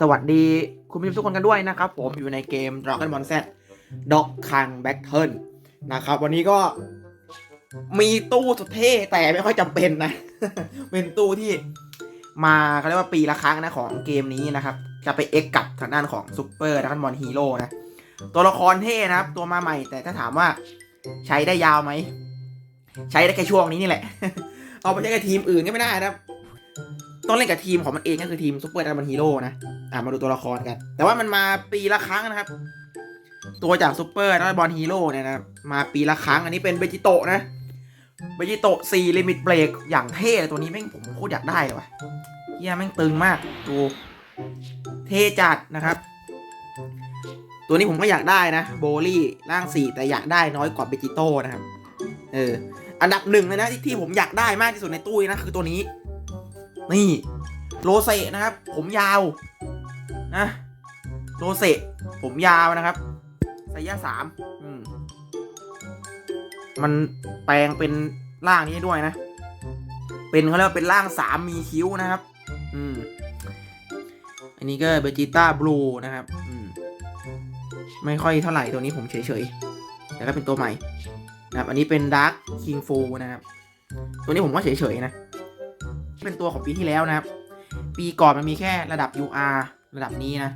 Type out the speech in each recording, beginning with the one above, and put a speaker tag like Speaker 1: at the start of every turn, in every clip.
Speaker 1: สวัสดีคุณผู้ชมทุกคนกันด้วยนะครับ ผมอยู่ในเกม Dragon Ball Z Dog Kang Battle นะครับ วันนี้ก็มีตู้สุดเท่แต่ไม่ค่อยจำเป็นนะ เป็นตู้ที่มาเขาเรียกว่าปีละครั้งนะของเกมนี้นะครับ จะไปเอ็กกับทางด้านของ Super Dragon Ball Hero นะ ตัวละครเท่นะครับ ตัวมาใหม่แต่ถ้าถามว่าใช้ได้ยาวไหม ใช้ได้แค่ช่วงนี้นี่แหละ เอาไปใช้กับทีมอื่นก็ไม่ได้นะครับ ต้องเล่นกับทีมของมันเองก็คือทีมซูเปอร์ดัมเบิลฮีโร่นะอ่ามาดูตัวละครกัน แต่ว่ามันมาปีละครั้งนะครับ ตัวจากซูเปอร์ดัมเบิลฮีโร่เนี่ยนะมาปีละครั้ง อันนี้เป็นเบจิโตะนะเบจิโตะสี่ลิมิตเบรกอย่างเท่เลยตัวนี้แม่งผมโคตรอยากได้เลยว่ะเฮียแม่งตึงมากดูเท่จัดนะครับ ตัวนี้ผมก็อยากได้นะ โบลี่ร่างสี่แต่อยากได้น้อยกว่าเบจิโต้นะครับ เออ อันดับหนึ่งเลยนะที่ที่ผมอยากได้มากที่สุดในตู้นะคือตัวนี้ นี่โรเซนะครับ ผมยาวนะโรเซผมยาวนะครับไซย่าสามมันแปลงเป็นร่างนี้ด้วยนะ เป็นเขาเรียกว่าเป็นร่างสามมีคิ้วนะครับ อืม อันนี้ก็เบจิต้าบลูนะครับ อืม ไม่ค่อยเท่าไหร่ตัวนี้ผมเฉยๆ แต่ก็เป็นตัวใหม่ นะครับ อันนี้เป็นดาร์ k คิงฟูนะครับ ตัวนี้ผมก็เฉยๆนะ เป็นตัวของปีที่แล้วนะครับ ปีก่อนมันมีแค่ระดับ UR ระดับนี้นะ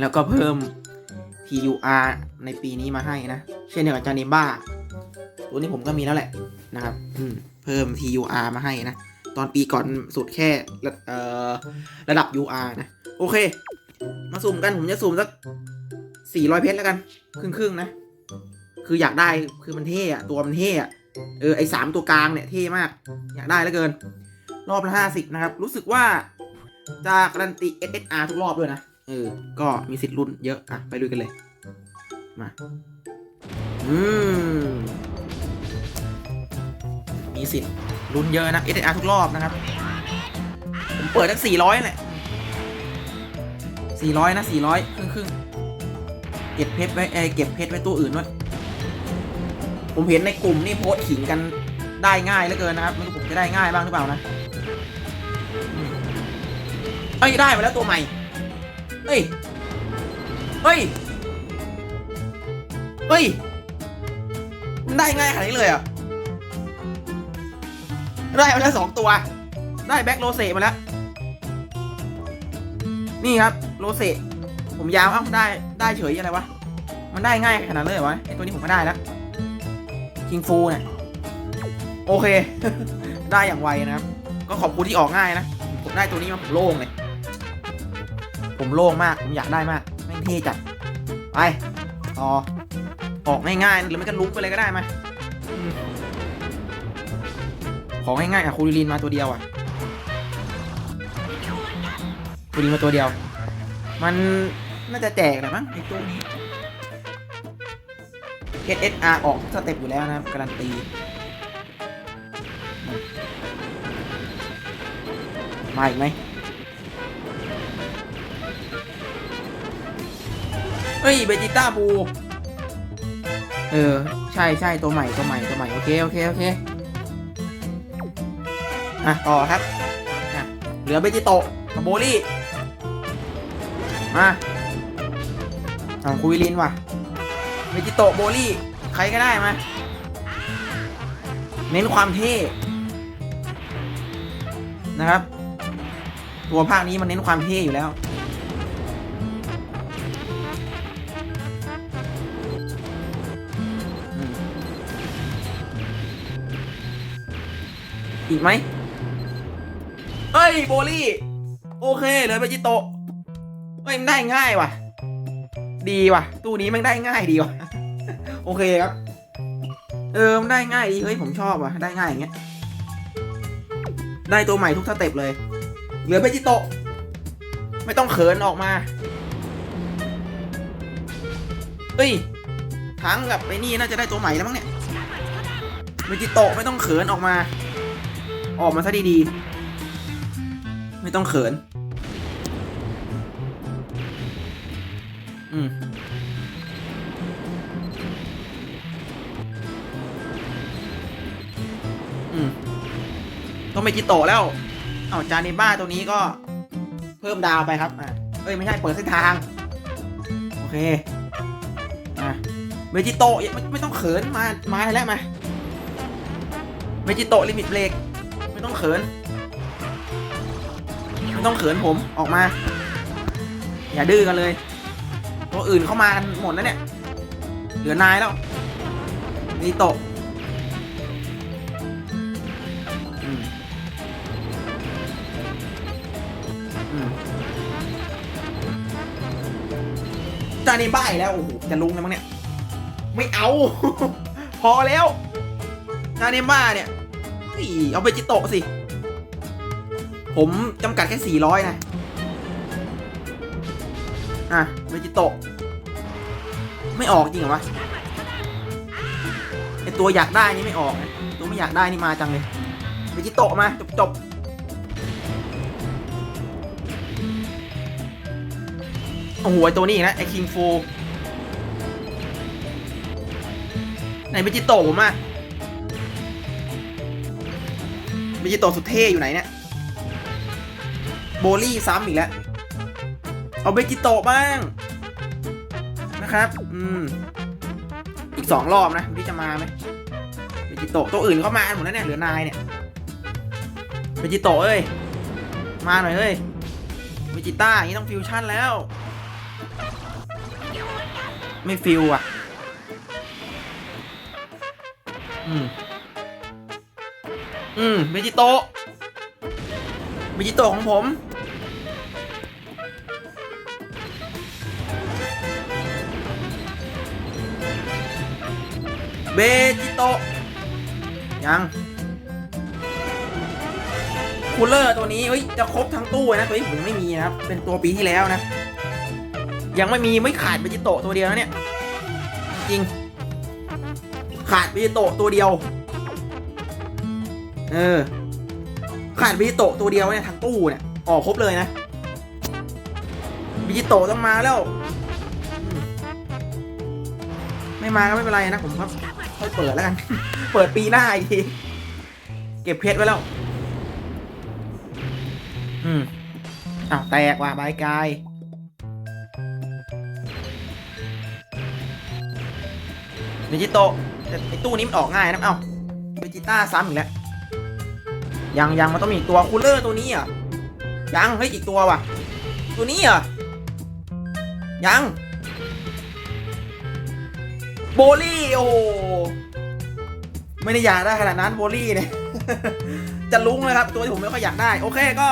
Speaker 1: แล้วก็เพิ่ม TUR ในปีนี้มาให้นะ เช่นเดียวกับจานิบ้าตัวนี้ผมก็มีแล้วแหละนะครับเพิ่ม TUR มาให้นะ ตอนปีก่อนสุดแค่ระระดับ UR นะ โอเค มาสุ่มกันผมจะสุ่มสัก 400 เพชรแล้วกัน ครึ่งๆนะ คืออยากได้คือมันเท่อะตัวมันเท่อะเออไอสามตัวกลางเนี่ยเท่มาก อยากได้เหลือเกิน รอบละห้าสิบนะครับ รู้สึกว่าจะการันตี SSR ทุกรอบด้วยนะ เออ ก็มีสิทธิ์ลุ้นเยอะอะ ไปดูกันเลย มา อืม มีสิทธิ์ลุ้นเยอะนะ SSR ทุกรอบนะครับ ผมเปิดทั้งสี่ร้อยแหละสี่ร้อยนะสี่ร้อยครึ่งครึ่งเก็บเพชรไว้เอเก็บเพชรไว้ตัวอื่นด้วยผมเห็นในกลุ่มนี่โพสต์ขิงกันได้ง่ายเหลือเกินนะครับไม่รู้ผมจะได้ง่ายบ้างหรือเปล่านะ เอ้ยได้มาแล้วตัวใหม่ เฮ้ย เฮ้ย เฮ้ย มันได้ง่ายขนาดนี้เลยเหรอะ ได้มาแล้วสองตัว ได้แบ็คโรเซมาแล้ว นี่ครับโรเซผมยาวเอ้าได้ได้เฉยอะไรวะ มันได้ง่ายขนาดนั้นเลยเหรอวะไอตัวนี้ผมก็ได้แล้วคิงฟูเนี่ยโอเค ได้อย่างไวนะครับ ก็ขอบคุณที่ออกง่ายนะ ผมได้ตัวนี้มาผมโล่งเลย ผมโล่งมาก ผมอยากได้มาก แม่งเท่จัด ไป ต่อ ออกง่ายๆ หรือไม่ก็ลุกไปเลยก็ได้มาอืมของง่ายๆอะคูริลินมาตัวเดียวอะคูริลินมาตัวเดียว มันน่าจะแจกแหละมั้งไอ้ตัวนี้ SSR ออกทุกสเต็ปอยู่แล้วนะครับการันตีมาอีกไหม เฮ้ยเบจิต้าบูเออ ใช่ใช่ตัวใหม่ตัวใหม่ตัวใหม่โอเค โอเค โอเค อะ ต่อครับอะเหลือเบจิโตะกับโบลี่ มาเอาคุยลินว่ะเบจิโตะโบลี่ ใครก็ได้มา เน้นความเท่ นะครับ ตัวภาคนี้มันเน้นความเท่อยู่แล้ว อีกไหมเอ้ยโบลี่ โอเคเหลยไปจิโตเอ้ยมันได้ง่ายว่ะ ดีว่ะ ตู้นี้มันได้ง่ายดีว่ะ โอเคครับ เออมันได้ง่ายดีเฮ้ยผมชอบว่ะ ได้ง่ายอย่างเงี้ย ได้ตัวใหม่ทุกสเต็ปเลย เหลือเบจิโตไม่ต้องเขินออกมาเฮ้ยทั้งกับไอ้นี่น่าจะได้ตัวใหม่แล้วมั้งเนี่ยเบจิโตไม่ต้องเขินออกมา ออกมาซะดีๆ ไม่ต้องเขิน อืมอืมต้องไปจิโตแล้ว เอาจานิบ้าตัวนี้ก็ เพิ่มดาวไปครับ อะ เอ้ย ไม่ใช่ เปิดเส้นทาง โอเค อะ เวจิโตะไม่ไม่ต้องเขินมา มาแล้วมา เวจิโตะลิมิตเบรก ไม่ต้องเขิน ไม่ต้องเขินผมออกมา อย่าดื้อกันเลย ตัวอื่นเข้ามากันหมดแล้วเนี่ย เหลือนายแล้ว นี่โตะอืมอืมจานี่บ้าอีกแล้วโอ้โหจะลุงแล้วมั้งเนี่ย ไม่เอา พอแล้วจานี่บ้าเนี่ย ยเอาไปจิโตะสิ ผมจำกัดแค่สี่ร้อยนะ อะเวจิโตะ ไม่ออกจริงเหรอวะไอตัวอยากได้นี่ไม่ออกนะตัวไม่อยากได้นี่มาจังเลยเวจิโตะมา จบจบโอ้โหไอตัวนี้นะไอคิงฟูไหนเวจิโตะผมอะ เวจิโตะสุดเท่อยู่ไหนเนี่ย โบลี่ซ้ำอีกแล้ว เอาเบจิโตบ้าง นะครับ อืม อีกสองรอบนะที่จะมาไหมเบจิโตตัวอื่นเข้ามาหมดแล้วเนี่ยเหลือนายเนี่ยเบจิโตเอ้ย มาหน่อยเอ้ยเบจิต้าอย่างนี้ต้องฟิวชั่นแล้ว ไม่ฟิวอะ อืม อืมเบจิโตะเบจิโตะของผม เบจิโตะยังคูลเลอร์ตัวนี้เฮ้ย จะครบทั้งตู้เลยนะตัวนี้ผมยังไม่มีนะครับ เป็นตัวปีที่แล้วนะ ยังไม่มีไม่ขาดเบจิโตะตัวเดียวนะเนี่ย จริง ขาดเบจิโตะตัวเดียว เออ ขาดเบจิโตะตัวเดียวเนี่ยทั้งตู้เนี่ย ออกครบเลยนะเบจิโตะต้องมาแล้ว ไม่มาก็ไม่เป็นไรนะ ผมครับค่อยเปิดแล้วกัน เปิดปีหน้าอีกที เก็บเพชรไว้แล้ว อืมอ้าวแตกว่ะบายกายเบจิโตะแต่ไอตู้นี้มันออกง่ายนะ เอ้าเบจิต้าซ้ำอีกแล้ว ยังยังมันต้องมีอีกตัวคูลเลอร์ตัวนี้อะยังเฮ้ยอีกตัวว่ะ ตัวนี้อะยังโบลี่โอ้ไม่ได้อยากได้ขนาดนั้นโบลี่เนี่ยจะลุ้งเลยครับตัวที่ผมไม่ค่อยอยากได้ โอเคก็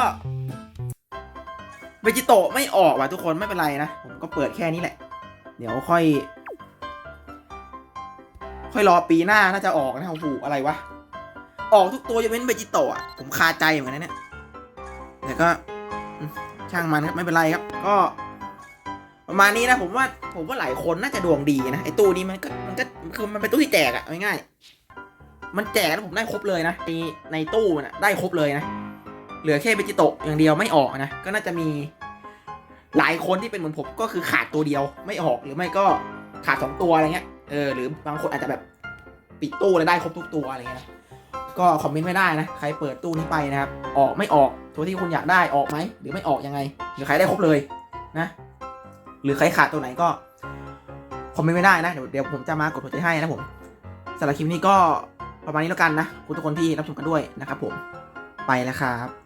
Speaker 1: เวจิโตะไม่ออกว่ะทุกคนไม่เป็นไรนะ ผมก็เปิดแค่นี้แหละ เดี๋ยวค่อย ค่อยรอปีหน้าน่าจะออกนะโอ้โหอะไรวะ ออกทุกตัวยกเว้นเวจิโตะอะผมคาใจเหมือนกันนะเนี่ยแต่ก็ช่างมันครับไม่เป็นไรครับ ก็ ประมาณนี้นะผมว่าผมว่าหลายคนน่าจะดวงดีนะไอ้ตู้นี้มันก็มันก็คือมันเป็นตู้ที่แจกอะเอาง่ายๆมันแจกแล้วผมได้ครบเลยนะในในตู้น่ะได้ครบเลยนะเหลือแค่เบจิโตะอย่างเดียวไม่ออกนะก็น่าจะมี หลายคนที่เป็นเหมือนผมก็คือขาดตัวเดียวไม่ออกหรือไม่ก็ขาดสองตัวอะไรเงี้ยเออหรือบางคนอาจจะแบบปิดตู้แล้วได้ครบทุกตัวอะไรเงี้ยนะ ก็คอมเมนต์ไม่ได้นะ ใครเปิดตู้นี้ไปนะครับ ออกไม่ออกตัวที่คุณอยากได้ออกไหม หรือไม่ออกยังไง หรือใครได้ครบเลยนะ หรือใครขาดตัวไหนก็คอมเมนต์ไม่ได้นะ เดี๋ยวเดี๋ยวผมจะมากดหัวใจให้นะผมสำหรับคลิปนี้ก็ประมาณนี้แล้วกันนะ คุณทุกคนที่รับชมกันด้วยนะครับผมไปแล้วครับ